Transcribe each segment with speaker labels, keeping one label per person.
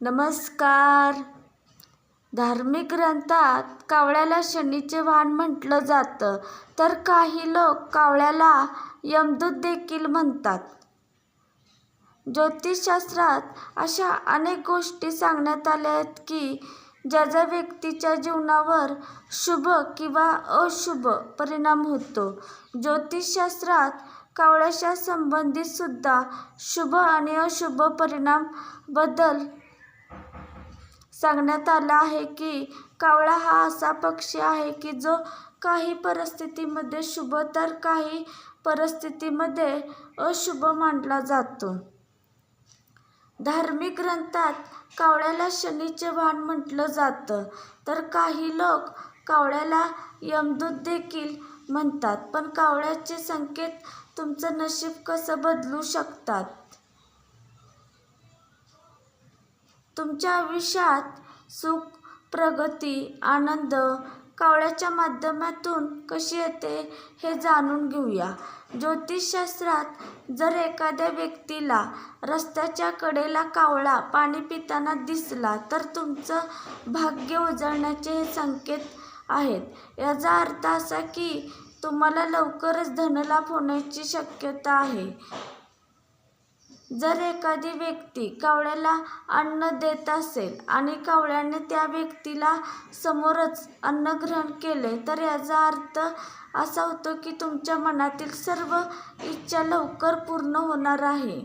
Speaker 1: नमस्कार. धार्मिक ग्रंथात कावळ्याला शनीचे वाहन म्हटलं जातं तर काही लोक कावळ्याला यमदूत देखील म्हणतात. ज्योतिषशास्त्रात अशा अनेक गोष्टी सांगण्यात आल्या आहेत की ज्याचा व्यक्तीच्या जीवनावर शुभ किंवा अशुभ परिणाम होतो ज्योतिषशास्त्रात कावळ्याच्या संबंधित सुद्धा शुभ आणि अशुभ परिणाम बदल सांगण्यात आलं आहे की कावळा हा असा पक्षी आहे की जो काही परिस्थितीमध्ये शुभ तर काही परिस्थितीमध्ये अशुभ मानला जातो. धार्मिक ग्रंथात कावळ्याला शनीचे वाहन म्हटलं जातं. तर काही लोक कावळ्याला यमदूत देखील म्हणतात. पण कावळ्याचे संकेत तुमचं नशीब कसं बदलू शकतात? तुमच्या आयुष्यात सुख प्रगती आनंद कावळ्याच्या माध्यमातून कशी येते हे जाणून घेऊया. ज्योतिषशास्त्रात जर एखाद्या व्यक्तीला रस्त्याच्या कडेला कावळा पाणी पिताना दिसला तर तुमचं भाग्य उजळण्याचे हे संकेत आहेत. याचा अर्थ असा की तुम्हाला लवकरच धनलाभ होण्याची शक्यता आहे. जर एखादी व्यक्ती कावळ्याला अन्न देत असेल आणि कावळ्याने त्या व्यक्तीला समोरच अन्न ग्रहण केले तर याचा अर्थ असा होतो की तुमच्या मनातील सर्व इच्छा लवकर पूर्ण होणार आहे.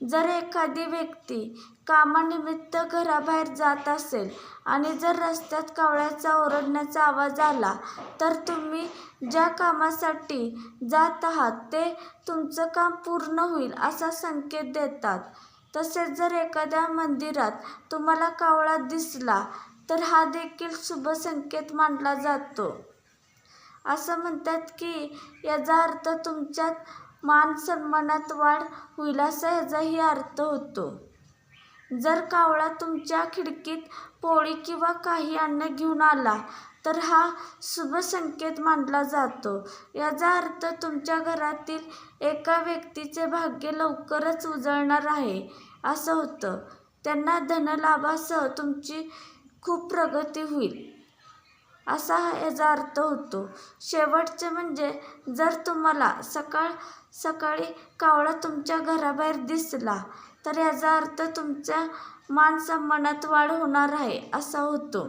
Speaker 1: जर एखादी व्यक्ती कामानिमित्त घराबाहेर जात असेल आणि जर रस्त्यात कावळ्याचा ओरडण्याचा आवाज आला तर तुम्ही ज्या कामासाठी जात आहात ते तुमचं काम पूर्ण होईल असा संकेत देतात. तसेच जर एखाद्या मंदिरात तुम्हाला कावळा दिसला तर हा देखील शुभ संकेत मानला जातो. असं म्हणतात की याचा अर्थ तुमच्यात मान सन्मानात वाढ होईल असा याचाही अर्थ होतो. जर कावळा तुमच्या खिडकीत पोळी किंवा काही अन्न घेऊन आला तर हा शुभ संकेत मानला जातो. याचा अर्थ तुमच्या घरातील एका व्यक्तीचे भाग्य लवकरच उजळणार आहे असं होतं. त्यांना धनलाभासह तुमची खूप प्रगती होईल असा याचा अर्थ होतो. शेवटचे म्हणजे जर तुम्हाला सकाळ सकाळी कावळा तुमच्या घराबाहेर दिसला तर याचा अर्थ तुमच्या मान सन्मानात वाढ होणार आहे असा होतो.